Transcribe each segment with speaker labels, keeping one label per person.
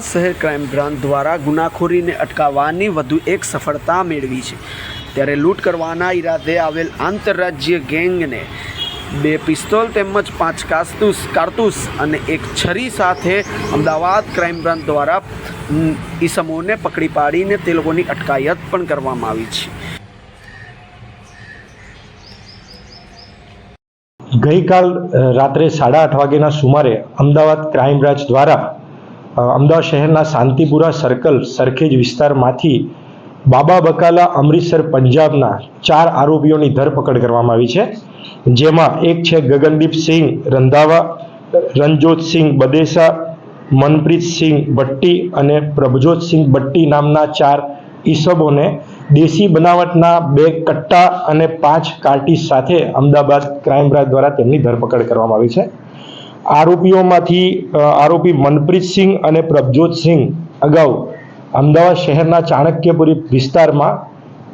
Speaker 1: શહેર crime branch દ્વારા ગુનાખોરીને અટકાવવાની વધુ એક સફળતા મેળવી છે. ત્યારે લૂંટ કરવાના ઈરાદે આવેલ આંતરરાજ્ય ગેંગને બે પિસ્તોલ તેમજ પાંચ કાસ્તુસ, કારતૂસ અને એક છરી સાથે અમદાવાદ ક્રાઇમ બ્રાન્ચ દ્વારા ઈસમોને પકડી પાડીને તે લોકોની અટકાયત પણ કરવામાં આવી છે.
Speaker 2: ગઈકાલ રાત્રે સાડા આઠ વાગ્યાના સુમારે અમદાવાદ ક્રાઇમ બ્રાન્ચ દ્વારા અમદાવાદ શહેરના શાંતિપુરા સર્કલ સરખેજ વિસ્તારમાંથી બાબા બકાલા અમૃતસર પંજાબના ચાર આરોપીઓની ધરપકડ કરવામાં આવી છે. જેમાં એક છે ગગનદીપ સિંહ રંધાવા, રણજોત સિંહ બદેસા, મનપ્રીત સિંહ ભટ્ટી અને પ્રભજોત સિંહ ભટ્ટી નામના ચાર ઈસબોને દેશી બનાવટના બે કટ્ટા અને પાંચ કાર્ટીસ સાથે અમદાવાદ ક્રાઇમ બ્રાન્ચ દ્વારા તેમની ધરપકડ કરવામાં આવી છે. આરોપીઓમાંથી આરોપી મનપ્રીત સિંહ અને પ્રભજોત સિંહ અગાઉ અમદાવાદ શહેરના ચાણક્યપુરી વિસ્તારમાં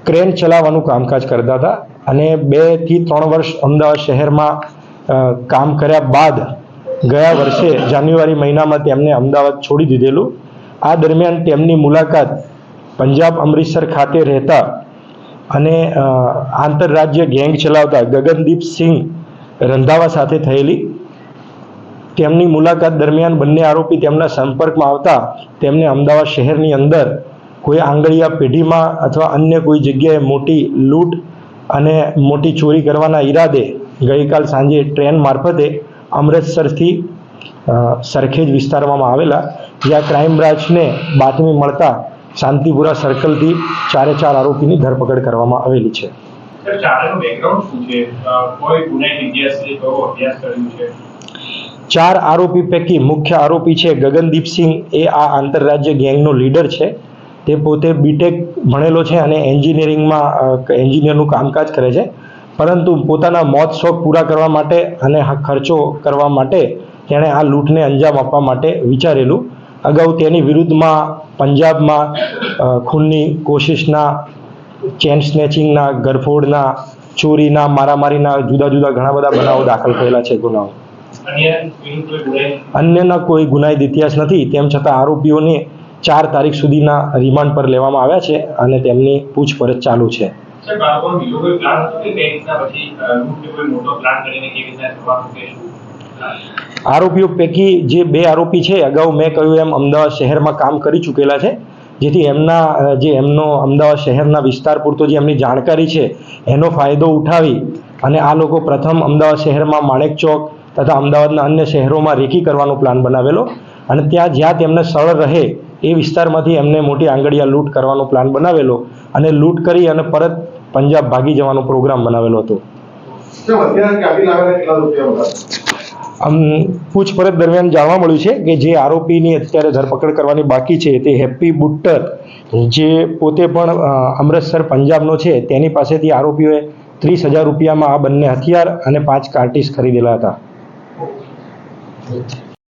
Speaker 2: ક્રેન ચલાવવાનું કામકાજ કરતા હતા અને બેથી ત્રણ વર્ષ અમદાવાદ શહેરમાં કામ કર્યા બાદ ગયા વર્ષે જાન્યુઆરી મહિનામાં તેમને અમદાવાદ છોડી દીધેલું. આ દરમિયાન તેમની મુલાકાત પંજાબ અમૃતસર ખાતે રહેતા અને આંતરરાજ્ય ગેંગ ચલાવતા ગગનદીપ સિંહ રંધાવા સાથે થયેલી. તેમની મુલાકાત દરમિયાન બંને આરોપી તેમના સંપર્કમાં આવતા તેમને અમદાવાદ શહેરની અંદર કોઈ આંગળીયા પેઢીમાં અથવા અન્ય કોઈ જગ્યાએ મોટી લૂંટ અને મોટી ચોરી કરવાના ઈરાદે ગઈકાલ સાંજે ટ્રેન મારફતે અમૃતસરથી સરખેજ વિસ્તારમાં આવેલા જ્યાં ક્રાઇમ બ્રાન્ચને બાતમી મળતા શાંતિપુરા સર્કલથી ચારે ચાર આરોપીની ધરપકડ કરવામાં આવેલી છે.
Speaker 3: છે?
Speaker 2: ચાર આરોપી પૈકી મુખ્ય આરોપી છે ગગનદીપસિંહ એ આ આંતરરાજ્ય ગેંગનો લીડર છે. તે પોતે બીટેક ભણેલો છે અને એન્જિનિયરિંગમાં એન્જિનિયરનું કામકાજ કરે છે. પરંતુ પોતાના મોત શોખ પૂરા કરવા માટે અને ખર્ચો કરવા માટે તેણે આ લૂંટને અંજામ આપવા માટે વિચારેલું. અગાઉ તેની વિરુદ્ધમાં પંજાબમાં ખૂનની કોશિશના, ચેન સ્નેચિંગના, ગરફોડના, ચોરીના, મારામારીના જુદા જુદા ઘણા બધા બનાવો દાખલ થયેલા છે ગુનાઓ. અન્યના કોઈ ગુનાહિત ઇતિહાસ નથી. તેમ છતાં આરોપીઓને ચાર તારીખ સુધીના રિમાન્ડ પર લેવામાં આવ્યા છે અને તેમની પૂછપરછ ચાલુ છે. આરોપીઓ પૈકી જે બે આરોપી છે અગાઉ મેં કહ્યું એમ અમદાવાદ શહેરમાં કામ કરી ચૂકેલા છે. જેથી એમના જે એમનો અમદાવાદ શહેરના વિસ્તાર પૂરતો જે એમની જાણકારી છે એનો ફાયદો ઉઠાવી અને આ લોકો પ્રથમ અમદાવાદ શહેરમાં માણેક ચોક તથા અમદાવાદના અન્ય શહેરોમાં રેકી કરવાનો પ્લાન બનાવેલો અને ત્યાં જ્યાં તેમને સરળ રહે એ વિસ્તારમાંથી એમને મોટી આંગળીયા લૂંટ કરવાનો પ્લાન બનાવેલો અને લૂંટ કરી અને પરત પંજાબ ભાગી જવાનો પ્રોગ્રામ બનાવેલો હતો. પૂછપરછ દરમિયાન જાણવા મળ્યું છે કે જે આરોપીની અત્યારે ધરપકડ કરવાની બાકી છે તે હેપ્પી બુટ્ટર જે પોતે પણ અમૃતસર પંજાબનો છે તેની પાસેથી આરોપીઓએ ત્રીસ હજાર રૂપિયામાં આ બંને હથિયાર અને પાંચ કાર્ટીસ ખરીદેલા હતા. good.